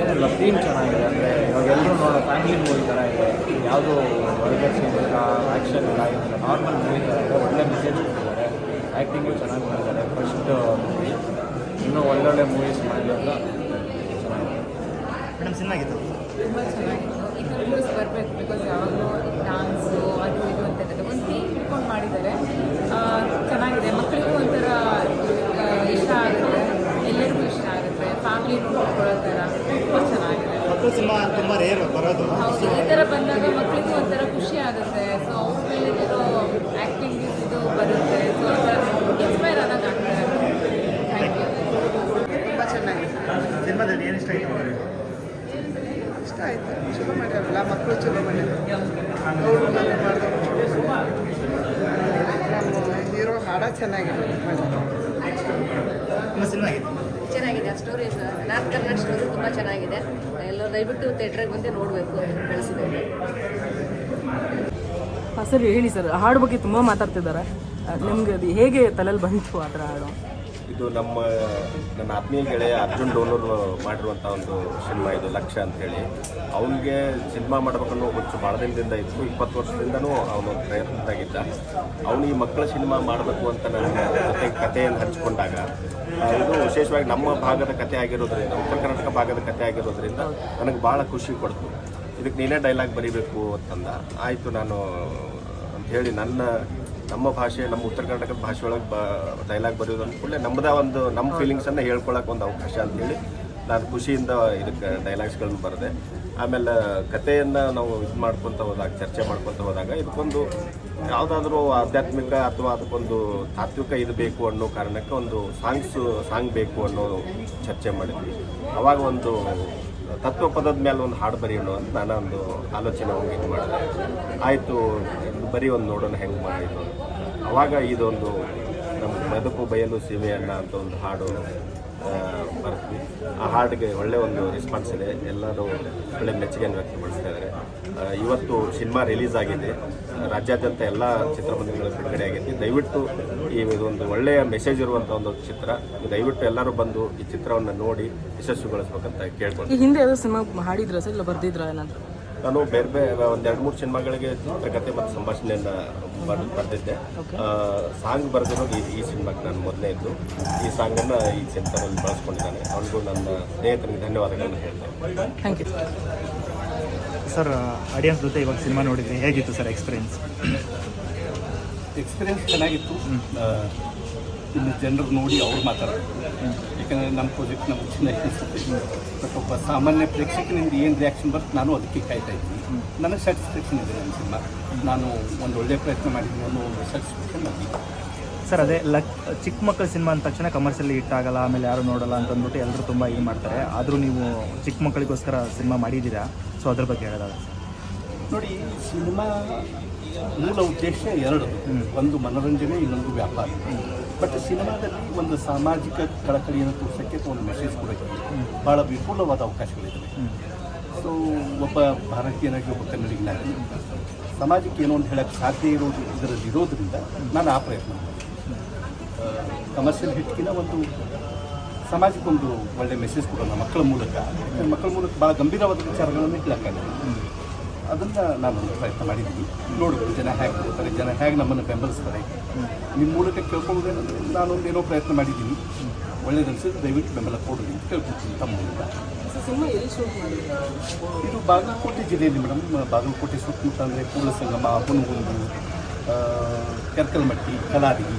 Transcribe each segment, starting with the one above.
ಏನಿಲ್ಲ ಥೀಮ್ ಚೆನ್ನಾಗಿದೆ. ಅಂದರೆ ಇವಾಗ ಎಲ್ಲರೂ ನೋಡೋ ಫ್ಯಾಮಿಲಿ ಮೂವಿ ಥರ ಇದೆ. ಯಾವುದು ಒಳಗೆ ಸೀನ್ ಇಲ್ಲ ಆ್ಯಕ್ಷನ್ ಇಲ್ಲ ಏನಿಲ್ಲ ನಾರ್ಮಲ್ ಮೂವಿ ಥರ ಇದೆ. ಒಳ್ಳೆ ಮೆಸೇಜ್ ಕೊಟ್ಟಿದ್ದಾರೆ. ಆ್ಯಕ್ಟಿಂಗು ಚೆನ್ನಾಗಿ ಮಾಡಿದ್ದಾರೆ ಫಸ್ಟ್ ಮೂವಿ ಇನ್ನೂ ಒಳ್ಳೊಳ್ಳೆ ಮೂವೀಸ್ ಅಂತ ಚೆನ್ನಾಗಿದೆ. ಮೇಡಮ್ ಚೆನ್ನಾಗಿತ್ತು ತುಂಬ ಚೆನ್ನಾಗಿತ್ತು. ಬರಬೇಕು ಬಿಕಾಸ್ ಯಾವಾಗಲೂ ಡ್ಯಾನ್ಸು ಅದು ಇದು ಅಂತ ಒಂದು ಥೀಮ್ ಇಟ್ಕೊಂಡು ಮಾಡಿದ್ದಾರೆ. ಆ, ಚೆನ್ನಾಗಿದೆ. ಮಕ್ಕಳಿಗೂ ಒಂಥರ ಆ, ಇಷ್ಟ ಆಗುತ್ತೆ ಎಲ್ಲರಿಗೂ ಇಷ್ಟ ಆಗುತ್ತೆ ಫ್ಯಾಮಿಲಿ ನೋಡ್ಕೊಳ್ಳೋ ಥರ ತುಂಬ ಚೆನ್ನಾಗಿದೆ ಮಕ್ಕಳು ಸಿನಿಮಾ ತುಂಬ ರೇರ್ ಬರೋದು. ಹೌದು ಈ ಥರ ಬಂದಾಗ ಮಕ್ಕಳಿಗೂ ಒಂಥರ ಖುಷಿ ಆಗುತ್ತೆ. ಸೊ ಅವ್ರ ಆ್ಯಕ್ಟಿಂಗ್ ಇದು ಬರುತ್ತೆ. ಸೊ ಇನ್ಸ್ಪೈರ್ ಆದಾಗ ಆಗ್ತಾರೆ ಥ್ಯಾಂಕ್ ಯು ತುಂಬ ಚೆನ್ನಾಗಿದೆ. ಸಿನಿಮಾದಲ್ಲಿ ಏನು ಇಷ್ಟ ಆಯಿತು ಇಷ್ಟ ಆಯಿತು. ಚಲೋ ಮಾಡ್ಯಾರಲ್ಲ ಮಕ್ಕಳು ಚಲೋ ಮಾಡ್ಯಾರ ಅವರು ಮನೆ ಮಾಡ್ಯಾರ. ಹೀರೋ ಹಾಡ ಚೆನ್ನಾಗಿದೆ. ಚೆನ್ನಾಗಿದೆ ಸ್ಟೋರಿ ನಾರ್ತ್ ಕನ್ನಡ ಸ್ಟೋರಿ ತುಂಬ ಚೆನ್ನಾಗಿದೆ. ಎಲ್ಲರೂ ದಯವಿಟ್ಟು ಥಿಯೇಟ್ರಿಗೆ ಬಂದು ನೋಡಬೇಕು ಬೆಳೆಸಿದ್ದಾರೆ ಹಾಂ ಸರ್ ಹೇಳಿ ಸರ್. ಹಾಡು ಬಗ್ಗೆ ತುಂಬ ಮಾತಾಡ್ತಿದ್ದಾರೆ. ನಿಮ್ಗೆ ಅದು ಹೇಗೆ ತಲೆಯಲ್ಲಿ ಬಂತು ಆ ಥರ ಹಾಡು? ಇದು ನಮ್ಮ, ನನ್ನ ಆತ್ಮೀಯ ಗೆಳೆಯ ಅರ್ಜುನ್ ಡೋನೂರ್ ಮಾಡಿರುವಂಥ ಒಂದು ಸಿನಿಮಾ ಇದು, ಲಕ್ಷ ಹೇಳಿ ಅವನಿಗೆ ಸಿನಿಮಾ ಮಾಡಬೇಕನ್ನೋ ಹುಚ್ಚು ಭಾಳ ದಿನದಿಂದ ಇತ್ತು, ಇಪ್ಪತ್ತು ವರ್ಷದಿಂದನೂ ಅವನು ಪ್ರಯತ್ನದಾಗಿದ್ದ. ಅವನು ಈ ಮಕ್ಕಳ ಸಿನಿಮಾ ಮಾಡಬೇಕು ಅಂತ ನನಗೆ ಜೊತೆ ಕಥೆಯನ್ನು ಹಂಚಿಕೊಂಡಾಗ ಇದು ವಿಶೇಷವಾಗಿ ನಮ್ಮ ಭಾಗದ ಕಥೆ ಆಗಿರೋದ್ರಿಂದ, ಉತ್ತರ ಕರ್ನಾಟಕ ಭಾಗದ ಕಥೆ ಆಗಿರೋದ್ರಿಂದ ನನಗೆ ಭಾಳ ಖುಷಿ ಕೊಡ್ತು. ಇದಕ್ಕೆ ನೀನೇ ಡೈಲಾಗ್ ಬರೀಬೇಕು ಅಂತಂದ. ಆಯಿತು ನಾನು ಅಂತ ಹೇಳಿ ನನ್ನ ನಮ್ಮ ಭಾಷೆ ನಮ್ಮ ಉತ್ತರ ಕರ್ನಾಟಕದ ಭಾಷೆ ಒಳಗೆ ಬ ಡೈಲಾಗ್ ಬರೆಯೋದು ಅಂದ್ಕೂಡಲೇ ನಮ್ಮದೇ ಒಂದು ನಮ್ಮ ಫೀಲಿಂಗ್ಸನ್ನು ಹೇಳ್ಕೊಳಕ್ಕೆ ಒಂದು ಅವಕಾಶ ಅಂತೇಳಿ ನಾನು ಖುಷಿಯಿಂದ ಇದಕ್ಕೆ ಡೈಲಾಗ್ಸ್ಗಳನ್ನ ಬರೆದೆ. ಆಮೇಲೆ ಕಥೆಯನ್ನು ನಾವು ಇದು ಮಾಡ್ಕೊತ ಹೋದಾಗ ಚರ್ಚೆ ಮಾಡ್ಕೊತ ಹೋದಾಗ ಇದಕ್ಕೊಂದು ಯಾವುದಾದ್ರೂ ಆಧ್ಯಾತ್ಮಿಕ ಅಥವಾ ಅದಕ್ಕೊಂದು ತಾತ್ವಿಕ ಇದು ಬೇಕು ಅನ್ನೋ ಕಾರಣಕ್ಕೆ ಒಂದು ಸಾಂಗ್ಸ್ ಸಾಂಗ್ ಬೇಕು ಅನ್ನೋ ಚರ್ಚೆ ಮಾಡಿದ್ವಿ. ಅವಾಗ ಒಂದು ತತ್ವ ಪದದ ಮೇಲೆ ಒಂದು ಹಾಡು ಬರೆಯೋಣ ಅಂತ ನಾನು ಒಂದು ಆಲೋಚನೆ ಹೋಗಿ ಇದು ಮಾಡಿದೆ. ಆಯಿತು ಬರೀ ಒಂದು ನೋಡೋಣ ಹೆಂಗೆ ಮಾಡಿದ್ದು ಅವಾಗ ಇದೊಂದು ನಮ್ಮ ಬದುಕು ಬಯಲು ಸೀಮೆಯನ್ನ ಅಂತ ಒಂದು ಹಾಡು. ಬರ್ತೀವಿ ಆ ಹಾಡಿಗೆ ಒಳ್ಳೆ ಒಂದು ರೆಸ್ಪಾನ್ಸ್ ಇದೆ. ಎಲ್ಲರೂ ಒಳ್ಳೆ ಮೆಚ್ಚುಗೆಯನ್ನು ವ್ಯಕ್ತಪಡಿಸ್ತಾ ಇದ್ದಾರೆ. ಇವತ್ತು ಸಿನಿಮಾ ರಿಲೀಸ್ ಆಗಿದೆ. ರಾಜ್ಯಾದ್ಯಂತ ಎಲ್ಲ ಚಿತ್ರಮಂದಿರಗಳು ಬಿಡುಗಡೆ ಆಗಿದೆ ದಯವಿಟ್ಟು ಈ ಇದೊಂದು ಒಳ್ಳೆಯ ಮೆಸೇಜ್ ಇರುವಂಥ ಒಂದು ಚಿತ್ರ. ದಯವಿಟ್ಟು ಎಲ್ಲರೂ ಬಂದು ಈ ಚಿತ್ರವನ್ನು ನೋಡಿ ಯಶಸ್ವಿಗೊಳಿಸ್ಬೇಕಂತ ಕೇಳ್ಕೊಂಡು ಹಿಂದೆ ಸಿನಿಮಾ ಹಾಡಿದ್ರ ಸರ್? ಇಲ್ಲ ಬರ್ದಿದ್ರ ಏನಾದರೂ? ನಾನು ಬೇರೆ ಬೇರೆ ಒಂದು ಎರಡು ಮೂರು ಸಿನಿಮಾಗಳಿಗೆ ಚಿತ್ರಕಥೆ ಮತ್ತು ಸಂಭಾಷಣೆಯನ್ನು ಬರ್ ಬರೆದಿದ್ದೆ ಸಾಂಗ್ ಬರೆದಿರೋದು ಈ ಈ ಸಿನಿಮಾಗೆ ನಾನು ಮೊದಲೇ ಇದ್ದು. ಈ ಸಾಂಗನ್ನು ಈ ಚಿತ್ರದಲ್ಲಿ ಬಳಸ್ಕೊಂಡಿದ್ದಾನೆ. ಅವನಿಗೂ ನನ್ನ ಸ್ನೇಹಿತರಿಗೆ ಧನ್ಯವಾದಗಳನ್ನು ಹೇಳ್ತೇನೆ ಥ್ಯಾಂಕ್ ಯು ಸರ್ ಆಡಿಯನ್ಸ್ ಜೊತೆ ಇವಾಗ ಸಿನಿಮಾ ನೋಡಿದ್ರಿ. ಹೇಗಿತ್ತು ಸರ್ ಎಕ್ಸ್ಪೀರಿಯನ್ಸ್ ಎಕ್ಸ್ಪೀರಿಯನ್ಸ್ ಚೆನ್ನಾಗಿತ್ತು. ಇನ್ನು ಜನರು ನೋಡಿ ಅವ್ರು ಮಾತಾಡೋದು. ಯಾಕಂದರೆ ನಮ್ಮ ಪ್ರಾಜೆಕ್ಟ್ ನಮ್ಗೆ ಚೆನ್ನಾಗಿ ಅನಿಸುತ್ತೆ. ಬಟ್ ಒಬ್ಬ ಸಾಮಾನ್ಯ ಪ್ರೇಕ್ಷಕನಿಂದ ಏನು ರಿಯಾಕ್ಷನ್ ಬರುತ್ತೆ ನಾನು ಅದಕ್ಕೆ ಕಾಯ್ತಾ ಇದ್ದೀನಿ. ನನಗೆ ಸ್ಯಾಟಿಸ್ಫ್ಯಾಕ್ಷನ್ ಇದೆ ನನ್ನ ಸಿನಿಮಾ. ನಾನು ಒಂದು ಒಳ್ಳೆಯ ಪ್ರಯತ್ನ ಮಾಡಿದ್ದೀನಿ ಅನ್ನೋ ಒಂದು ಸ್ಯಾಟಿಸ್ಫ್ಯಾಕ್ಷನ್ ನನಗೆ. ಸರ್ ಅದೇ ಲಕ್ ಚಿಕ್ಕ ಮಕ್ಕಳ ಸಿನಿಮಾ ಅಂದ ತಕ್ಷಣ ಕಮರ್ಷಿಯಲಿ ಹಿಟ್ಟಾಗಲ್ಲ ಆಮೇಲೆ ಯಾರು ನೋಡಲ್ಲ ಅಂತ ಅಂದ್ಬಿಟ್ಟು ಎಲ್ಲರೂ ತುಂಬ ಇದು ಮಾಡ್ತಾರೆ. ಆದರೂ ನೀವು ಚಿಕ್ಕ ಮಕ್ಕಳಿಗೋಸ್ಕರ ಸಿನಿಮಾ ಮಾಡಿದ್ದೀರಾ? ಸೊ ಅದ್ರ ಬಗ್ಗೆ ಹೇಳೋದಾದ್ರೆ ಸರ್. ನೋಡಿ ಸಿನಿಮಾ ಮೂಲ ಉದ್ದೇಶ ಎರಡು. ಒಂದು ಮನೋರಂಜನೆ ಇನ್ನೊಂದು ವ್ಯಾಪಾರ. ಬಟ್ ಸಿನಿಮಾದಲ್ಲಿ ಒಂದು ಸಾಮಾಜಿಕ ಕಳಕಳಿಯನ್ನು ತೋರಿಸೋಕ್ಕೆ ಒಂದು ಮೆಸೇಜ್ ಕೊಡೋಕ್ಕೆ ಭಾಳ ವಿಪುಲವಾದ ಅವಕಾಶಗಳಿವೆ ಸೊ ಒಬ್ಬ ಭಾರತೀಯನಾಗಿ ಒಬ್ಬ ಕನ್ನಡಿಗನಾಗಿ ಸಮಾಜಕ್ಕೆ ಏನೋ ಒಂದು ಹೇಳಕ್ಕೆ ಸಾಧ್ಯ ಇರೋದು ಇದರಲ್ಲಿ ಇರೋದ್ರಿಂದ ನಾನು ಆ ಪ್ರಯತ್ನ ಮಾಡಿದೆ. ಕಮರ್ಷಿಯಲ್ ಹಿಟ್ಕಿನ ಒಂದು ಸಮಾಜಕ್ಕೊಂದು ಒಳ್ಳೆ ಮೆಸೇಜ್ ಕೊಡೋಣ ಮಕ್ಕಳ ಮೂಲಕ. ಮಕ್ಕಳ ಮೂಲಕ ಭಾಳ ಗಂಭೀರವಾದ ವಿಚಾರಗಳನ್ನು ಹೇಳಕ್ಕಾಗಲ್ಲ. ಅದನ್ನು ನಾನು ಪ್ರಯತ್ನ ಮಾಡಿದ್ದೀನಿ ನೋಡಬೇಕು ಜನ ಹೇಗೆ ಕೊಡ್ತಾರೆ ಜನ ಹೇಗೆ ನಮ್ಮನ್ನು ಬೆಂಬಲಿಸ್ತಾರೆ. ನಿಮ್ಮ ಮೂಲಕ ಕೇಳ್ಕೊಳ್ಳೋದೇನಂದ್ರೆ ನಾನೊಂದು ಏನೋ ಪ್ರಯತ್ನ ಮಾಡಿದ್ದೀನಿ. ಒಳ್ಳೇದನ್ಸಿದ್ರೆ ದಯವಿಟ್ಟು ಬೆಂಬಲ ಕೊಡೋದು ಅಂತ ಕೇಳ್ಕೊಡ್ತೀನಿ ತಮ್ಮ ಮೂಲಕ. ಇದು ಬಾಗಲಕೋಟೆ ಜಿಲ್ಲೆಯಲ್ಲಿ ಮೇಡಮ್. ಬಾಗಲಕೋಟೆ ಸುತ್ತಮುತ್ತ ಅಂದರೆ ಕೂಡಲ ಸಂಗಮ ಹುನಗುಂದು ಆ, ಕೆರ್ಕಲ್ಮಟ್ಟಿ ಕಲಾದಿಗಿ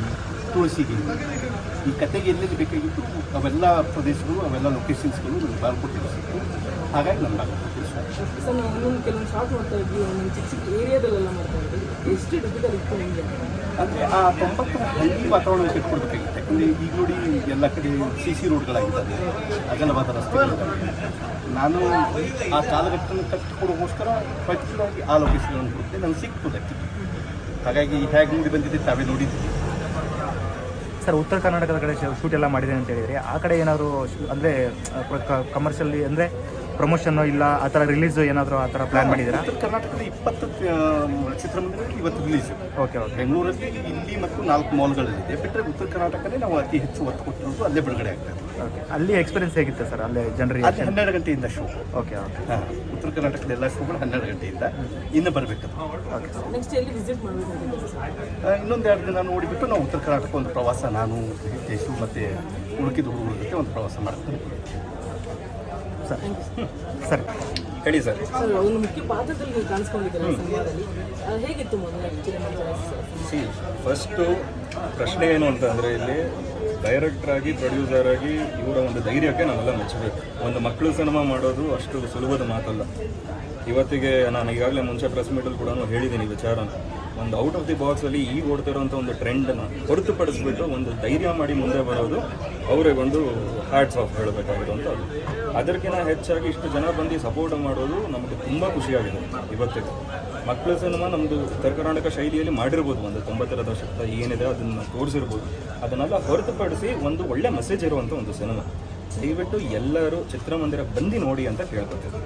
ತುಳಸಿಗಿರಿ. ಈ ಕತೆಗೆ ಎಲ್ಲೆಲ್ಲಿ ಬೇಕಾಗಿತ್ತು ಅವೆಲ್ಲ ಪ್ರದೇಶಗಳು ಅವೆಲ್ಲ ಲೊಕೇಶನ್ಸ್ಗಳು ನನಗೆ ಬಾಗಲಕೋಟೆ ಸಿಕ್ತು ಹಾಗಾಗಿ ನನ್ನ. ಸರ್ ನಾವು ಒಂದೊಂದು ಕೆಲವೊಂದು ಶಾರ್ಟ್ ಮಾಡ್ತಾ ಇದ್ವಿ ಒಂದೊಂದು ಚಿಕ್ಕ ಚಿಕ್ಕ ಏರಿಯಾದಲ್ಲೆಲ್ಲ ಮಾಡ್ತಾ ಇದ್ವಿ. ಎಷ್ಟು ಡಿಫಿಕಲ್ ಇತ್ತು ನಿಮಗೆ? ಅಂದರೆ ಆ ತೊಂಬತ್ತರ ಹಳ್ಳಿ ವಾತಾವರಣ ಕಟ್ಕೊಡ್ಬೇಕಾಗಿತ್ತು ಯಾಕಂದರೆ ಈಗ ನೋಡಿ ಎಲ್ಲ ಕಡೆ ಸಿ ಸಿ ರೋಡ್ಗಳಾಗಿದ್ದಾವೆ ಅಗಲವಾದ ರಸ್ತೆಗಳಿದ್ದಾವೆ ನಾನು ಆ ಕಾಲಘಟ್ಟವನ್ನು ಕಟ್ಟಿಕೊಡೋಗೋಸ್ಕರ ಪರ್ಟಿಕ್ಯುಲರ್ ಆಗಿ ಆ ಲೊಕೇಶನ್ ಕೊಡ್ತೇನೆ ನನಗೆ ಸಿಕ್ತು ಹಾಗಾಗಿ ಹೇಗೆ ನೋಡಿ ಬಂದಿದೆ ತಾವೇ ನೋಡಿದ್ದೀವಿ ಸರ್, ಉತ್ತರ ಕರ್ನಾಟಕದ ಕಡೆ ಶೂಟ್ ಎಲ್ಲ ಮಾಡಿದೆ ಅಂತ ಹೇಳಿದರೆ. ಆ ಕಡೆ ಏನಾದರೂ ಅಂದರೆ ಕಮರ್ಷಿಯಲಿ ಅಂದರೆ ಪ್ರಮೋಷನ್ ಇಲ್ಲ ಆ ಥರ ರಿಲೀಸ್ ಏನಾದರೂ ಆ ಥರ ಪ್ಲ್ಯಾನ್ ಮಾಡಿದ್ದೀರಾ? ಉತ್ತರ ಕರ್ನಾಟಕದ ಇಪ್ಪತ್ತು ಆ, ಚಿತ್ರಮಂದಿರದಲ್ಲಿ ಇವತ್ತು ರಿಲೀಸ್ ಓಕೆ ಓಕೆ ಬೆಂಗಳೂರಲ್ಲಿ ಇಲ್ಲಿ ಮತ್ತು ನಾಲ್ಕು ಮಾಲ್ಗಳಲ್ಲಿದೆ ಬಿಟ್ಟರೆ ಉತ್ತರ ಕರ್ನಾಟಕನೇ ನಾವು ಅತಿ ಹೆಚ್ಚು ಒತ್ತು ಕೊಟ್ಟಿರೋದು ಅಲ್ಲೇ ಬಿಡುಗಡೆ ಆಗ್ತದೆ ಓಕೆ ಅಲ್ಲಿ ಎಕ್ಸ್ಪೀರಿಯನ್ಸ್ ಹೇಗಿತ್ತು ಸರ್? ಅಲ್ಲೇ ಜನರಿಗೆ ಅಲ್ಲಿ ಹನ್ನೆರಡು ಗಂಟೆಯಿಂದ ಶೋ ಓಕೆ ಓಕೆ ಹಾಂ ಉತ್ತರ ಕರ್ನಾಟಕದ ಎಲ್ಲ ಶೋಗಳು ಹನ್ನೆರಡು ಗಂಟೆಯಿಂದ ಇನ್ನು ಬರಬೇಕು ನೆಕ್ಸ್ಟ್ ಎಲ್ಲಿ ವಿಸಿಟ್ ಮಾಡಬೇಕು ಇನ್ನೊಂದು ಎರಡು ದಿನ ನೋಡಿಬಿಟ್ಟು ನಾವು ಉತ್ತರ ಕರ್ನಾಟಕ ಒಂದು ಪ್ರವಾಸ ನಾನು ಹಿತೇಶು ಮತ್ತು ಉಳುಕಿದ ಹುಡುಗರ ಜೊತೆ ಒಂದು ಪ್ರವಾಸ ಮಾಡ್ತೀನಿ ಸರ್. ಸರ್. ಹೇಳಿ ಸರ್. ಸರ್ ಒಂದು ಮುಖ್ಯ ಪಾತ್ರದಲ್ಲಿ ನೀವು ಕಾಣಿಸ್ಕೊಂಡಿದ್ದೀರಾ ಸಿನಿಮಾದಲ್ಲಿ? ಆ, ಹೇಗಿತ್ತು ಮೊದಲ ಚಿತ್ರಮಂದಿರ ಸಿ ಫಸ್ಟು ಪ್ರಶ್ನೆ ಏನು ಅಂತ ಅಂದರೆ ಇಲ್ಲಿ ಡೈರೆಕ್ಟರ್ ಆಗಿ ಪ್ರೊಡ್ಯೂಸರ್ ಆಗಿ ಇವರ ಒಂದು ಧೈರ್ಯಕ್ಕೆ ನಾವೆಲ್ಲ ಮೆಚ್ಚಬೇಕು. ಒಂದು ಮಕ್ಕಳು ಸಿನಿಮಾ ಮಾಡೋದು ಅಷ್ಟು ಸುಲಭದ ಮಾತಲ್ಲ. ಇವತ್ತಿಗೆ ನಾನು ಈಗಾಗಲೇ ಮುಂಚೆ ಪ್ರೆಸ್ ಮೀಟಲ್ಲಿ ಕೂಡ ಹೇಳಿದ್ದೀನಿ ವಿಚಾರ ವಿಚಾರನ. ಒಂದು ಔಟ್ ಆಫ್ ದಿ ಬಾಕ್ಸಲ್ಲಿ ಈಗ ಓಡ್ತಿರೋಂಥ ಒಂದು ಟ್ರೆಂಡನ್ನು ಹೊರತುಪಡಿಸ್ಬಿಟ್ಟು ಒಂದು ಧೈರ್ಯ ಮಾಡಿ ಮುಂದೆ ಬರೋದು ಅವರಿಗೊಂದು ಹ್ಯಾಟ್ಸ್ ಆಫ್ ಅಂತ ಅದಕ್ಕಿಂತ ಹೆಚ್ಚಾಗಿ ಇಷ್ಟು ಜನ ಬಂದು ಸಪೋರ್ಟ್ ಮಾಡೋದು ನಮಗೆ ತುಂಬ ಖುಷಿಯಾಗಿದೆ ಇವತ್ತಿಗೆ. ಮಕ್ಕಳ ಸಿನಿಮಾ ನಮ್ಮದು ಉತ್ತರ ಕರ್ನಾಟಕ ಶೈಲಿಯಲ್ಲಿ ಮಾಡಿರ್ಬೋದು, ಒಂದು ತೊಂಬತ್ತರ ದಶಕದ ಏನಿದೆ ಅದನ್ನು ತೋರಿಸಿರ್ಬೋದು. ಅದನ್ನೆಲ್ಲ ಹೊರತುಪಡಿಸಿ ಒಂದು ಒಳ್ಳೆ ಮೆಸೇಜ್ ಇರುವಂಥ ಒಂದು ಸಿನಿಮಾ ದಯವಿಟ್ಟು ಎಲ್ಲರೂ ಚಿತ್ರಮಂದಿರ ಬಂದು ನೋಡಿ ಅಂತ ಕೇಳ್ಕೊತೀವಿ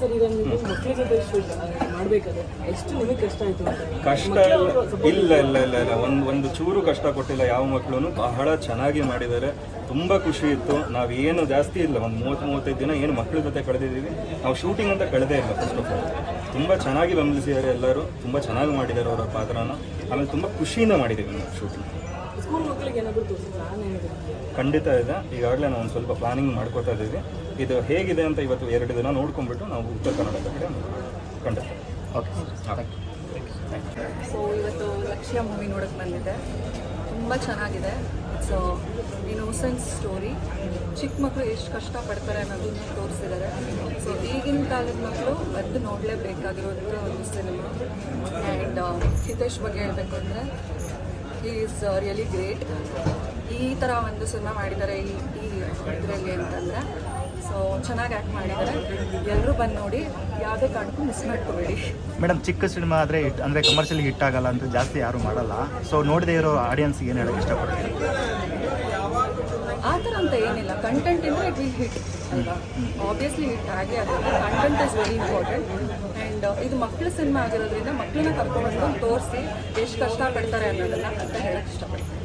ಸರ್ ಈಗ ನೀವು ಮಕ್ಕಳ ಜೊತೆ ಶೂಟ್ ಮಾಡಬೇಕಾದ್ರೆ ಎಷ್ಟು ನಿಮಗೆ ಕಷ್ಟ ಆಯಿತು ಅಂತ ಕಷ್ಟ ಇಲ್ಲ. ಇಲ್ಲ ಇಲ್ಲ ಇಲ್ಲ ಒಂದು ಒಂದು ಚೂರು ಕಷ್ಟ ಕೊಟ್ಟಿಲ್ಲ ಯಾವ ಮಕ್ಕಳು ಬಹಳ ಚೆನ್ನಾಗಿ ಮಾಡಿದ್ದಾರೆ. ತುಂಬ ಖುಷಿ ಇತ್ತು. ನಾವು ಏನು ಜಾಸ್ತಿ ಇಲ್ಲ. ಒಂದು ಮೂವತ್ತು ಮೂವತ್ತೈದು ದಿನ ಏನು ಮಕ್ಕಳ ಜೊತೆ ಕಳೆದಿದ್ದೀವಿ. ನಾವು ಶೂಟಿಂಗ್ ಅಂತ ಕಳೆದೇ ಇಲ್ಲ ಫಸ್ಟ್ ಆಫ್ ಆಲ್ ತುಂಬ ಚೆನ್ನಾಗಿ ಬೆಂಬಲಿಸಿದ್ದಾರೆ ಎಲ್ಲರೂ. ತುಂಬ ಚೆನ್ನಾಗಿ ಮಾಡಿದ್ದಾರೆ ಅವರ ಪಾತ್ರನ. ಆಮೇಲೆ ತುಂಬ ಖುಷಿಯಿಂದ ಮಾಡಿದ್ದೀವಿ ನಾವು ಶೂಟಿಂಗ್ ಖಂಡಿತ ಇದೆ. ಈಗಾಗಲೇ ನಾವು ಒಂದು ಸ್ವಲ್ಪ ಪ್ಲಾನಿಂಗ್ ಮಾಡ್ಕೋತಾ ಇದ್ದೀವಿ ಇದು ಹೇಗಿದೆ ಅಂತ ಇವತ್ತು ಎರಡು ದಿನ ನೋಡ್ಕೊಂಡ್ಬಿಟ್ಟು ನಾವು ಉತ್ತರ ಕನ್ನಡದ ಕಡೆ ಖಂಡಿತ. ಓಕೆ ಸೊ ಇವತ್ತು ಲಕ್ಷ್ಯ ಮೂವಿ ನೋಡೋಕೆ ಬಂದಿದೆ ತುಂಬ ಚೆನ್ನಾಗಿದೆ. ಸೊ ಇನ್ನೋಸೆನ್ಸ್ ಸ್ಟೋರಿ ಚಿಕ್ಕ ಮಕ್ಕಳು ಎಷ್ಟು ಕಷ್ಟಪಡ್ತಾರೆ ಅನ್ನೋದನ್ನು ತೋರಿಸಿದ್ದಾರೆ. ಸೊ ಈಗಿನ ಕಾಲದ ಮಕ್ಕಳು ಅದು ನೋಡಲೇಬೇಕಾಗಿರೋದ್ರ ಒಂದು ಸಿನಿಮಾ ಆ್ಯಂಡ್ ಹಿತೇಶ್ ಬಗ್ಗೆ ಹೇಳಬೇಕು ಅಂದರೆ ಹಿ ಈಸ್ ರಿಯಲಿ ಗ್ರೇಟ್ ಈ ಥರ ಒಂದು ಸಿನಿಮಾ ಮಾಡಿದ್ದಾರೆ ಈ ಈ ಇದರಲ್ಲಿ ಅಂತಂದರೆ. ಸೊ ಚೆನ್ನಾಗಿ ಆ್ಯಕ್ಟ್ ಮಾಡಿದ್ದಾರೆ. ಎಲ್ಲರೂ ಬಂದು ನೋಡಿ, ಯಾವುದೇ ಕಾರಣಕ್ಕೂ ಮಿಸ್ ಮಾಡ್ಕೋಬೇಡಿ. ಮೇಡಮ್ ಚಿಕ್ಕ ಸಿನಿಮಾ ಆದರೆ ಹಿಟ್ ಅಂದರೆ ಕಮರ್ಷಿಯಲ್ ಹಿಟ್ ಆಗಲ್ಲ ಅಂತ ಜಾಸ್ತಿ ಯಾರು ಮಾಡಲ್ಲ. ಸೊ ನೋಡದೇ ಇರೋ ಆಡಿಯನ್ಸ್ಗೆ ಏನು ಹೇಳೋಕ್ಕೆ ಇಷ್ಟಪಡ್ತೀನಿ ಆ ಥರ ಅಂತ ಏನಿಲ್ಲ. ಕಂಟೆಂಟ್ ಇದ್ರೆ ಇಟ್ ವಿಲ್ ಹಿಟ್ ಅಲ್ವಾ ಆಬ್ವಿಯಸ್ಲಿ ಹಿಟ್ ಹಾಗೆ ಆಗುತ್ತೆ content is very important and ಇದು ಮಕ್ಕಳ ಸಿನಿಮಾ ಆಗಿರೋದ್ರಿಂದ ಮಕ್ಕಳನ್ನ ಕರ್ಕೊಂಡ್ಬಂದು ತೋರಿಸಿ ಎಷ್ಟು ಕಷ್ಟಪಡ್ತಾರೆ ಅನ್ನೋದನ್ನ ಅಂತ ಹೇಳಕ್ಕೆ ಇಷ್ಟಪಡ್ತೀನಿ.